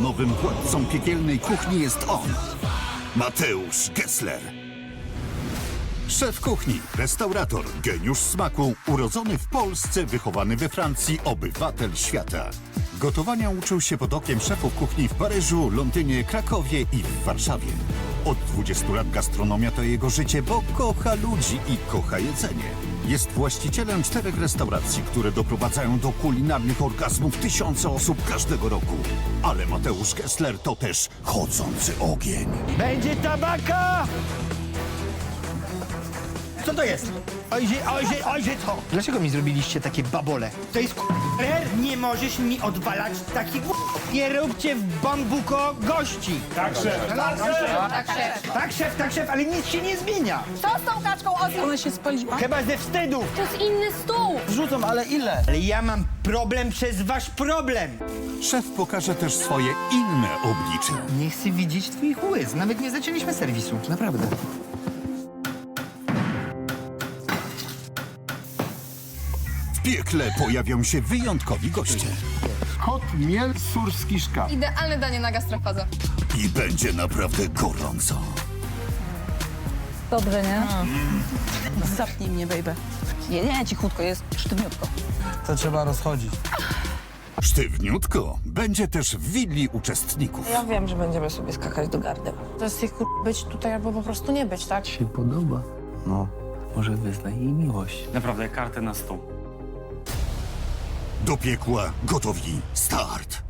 Nowym władcą piekielnej kuchni jest on, Mateusz Gessler. Szef kuchni, restaurator, geniusz smaku, urodzony w Polsce, wychowany we Francji, obywatel świata. Gotowania uczył się pod okiem szefów kuchni w Paryżu, Londynie, Krakowie i w Warszawie. Od 20 lat gastronomia to jego życie, bo kocha ludzi i kocha jedzenie. Jest właścicielem czterech restauracji, które doprowadzają do kulinarnych orgazmów tysiące osób każdego roku. Ale Mateusz Gessler to też chodzący ogień. Będzie tabaka! Co to jest? Ojże, ojże, ojże co? Dlaczego mi zrobiliście takie babole? To jest k***er? Nie możesz mi odwalać takich Nie róbcie w bambuko gości. Tak, szef. Tak, szef. Tak, szef. Tak, szef, tak, szef, ale nic się nie zmienia. Co z tą kaczką Ozzy? Ona się spaliła. Chyba ze wstydu. To jest inny stół. Wrzucą, ale ile? Ale ja mam problem przez wasz problem. Szef pokaże też swoje inne oblicze. Nie chcę widzieć twoich łez. Nawet nie zaczęliśmy serwisu. Naprawdę. W piekle pojawią się wyjątkowi goście. Kot miel surski szkap. Idealne danie na gastrofazę. I będzie naprawdę gorąco. Dobrze, nie? Zapnij mnie, baby. Nie, nie, cichutko, jest sztywniutko. To trzeba rozchodzić. Sztywniutko będzie też w willi uczestników. Ja wiem, że będziemy sobie skakać do gardeł. To jest ich kur... być tutaj albo po prostu nie być, tak? Się podoba? No, może wyznaj jej miłość. Naprawdę, kartę na stół. Do piekła gotowi. Start.